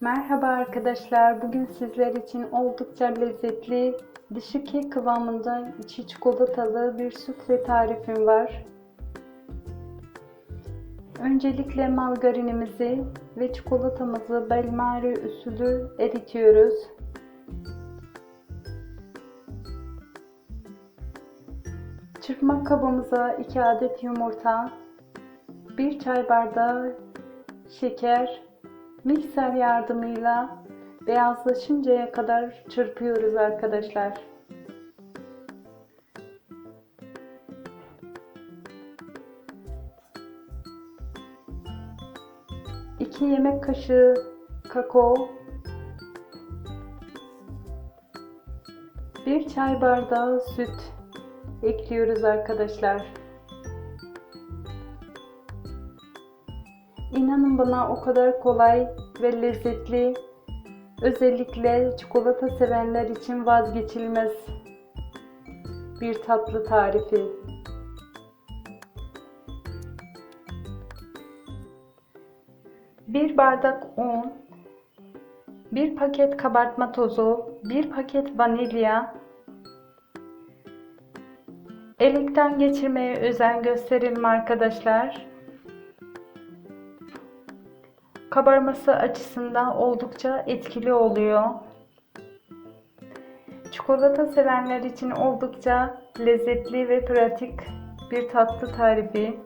Merhaba arkadaşlar. Bugün sizler için oldukça lezzetli, dışı kek kıvamında içi çikolatalı bir sufle tarifim var. Öncelikle margarinimizi ve çikolatamızı belmari usulü eritiyoruz. Çırpma kabımıza 2 adet yumurta, 1 çay bardağı şeker, mikser yardımıyla beyazlaşıncaya kadar çırpıyoruz arkadaşlar. İki yemek kaşığı kakao, bir çay bardağı süt ekliyoruz arkadaşlar. İnanın bana o kadar kolay ve lezzetli. Özellikle çikolata sevenler için vazgeçilmez bir tatlı tarifi. Bir bardak un, bir paket kabartma tozu, bir paket vanilya, Elekten geçirmeye özen gösterelim arkadaşlar. Kabarması açısından oldukça etkili oluyor. Çikolata sevenler için oldukça lezzetli ve pratik bir tatlı tarifi.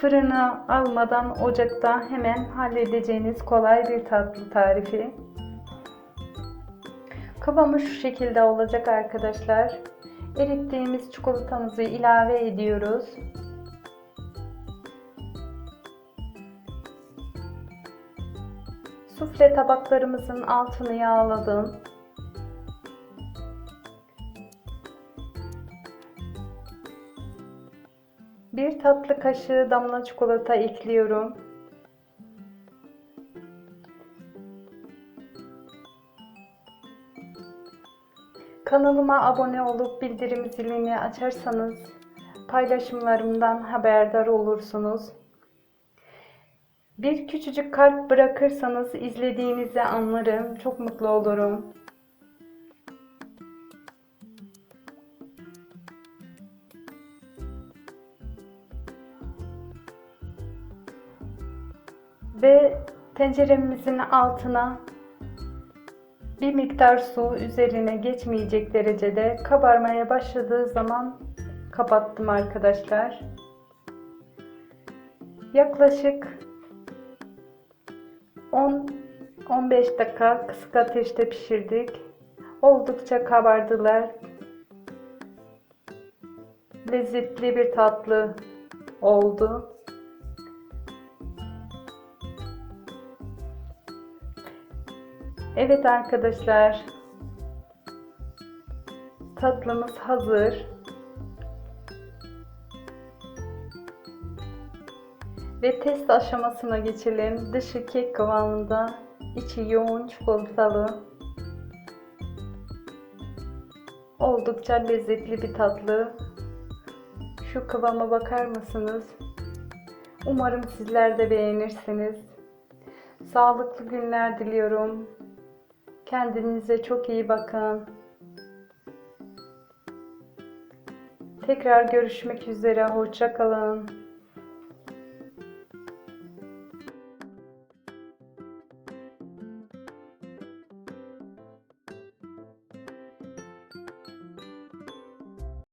Fırına almadan ocakta hemen halledeceğiniz kolay bir tatlı tarifi. Kıvamı şu şekilde olacak arkadaşlar. Erittiğimiz çikolatamızı ilave ediyoruz. Sufle tabaklarımızın altını yağladım. Bir tatlı kaşığı damla çikolata ekliyorum. Kanalıma abone olup bildirim zilini açarsanız paylaşımlarımdan haberdar olursunuz. Bir küçücük kalp bırakırsanız izlediğinizi anlarım. Çok mutlu olurum. Ve tenceremizin altına bir miktar su üzerine geçmeyecek derecede kabarmaya başladığı zaman kapattım arkadaşlar. Yaklaşık 10-15 dakika kısık ateşte pişirdik. Oldukça kabardılar. Lezzetli bir tatlı oldu. Evet arkadaşlar. Tatlımız hazır. Ve test aşamasına geçelim. Dışı kek kıvamında, içi yoğun çikolatalı. Oldukça lezzetli bir tatlı. Şu kıvama bakar mısınız? Umarım sizler de beğenirsiniz. Sağlıklı günler diliyorum. Kendinize çok iyi bakın. Tekrar görüşmek üzere. Hoşça kalın.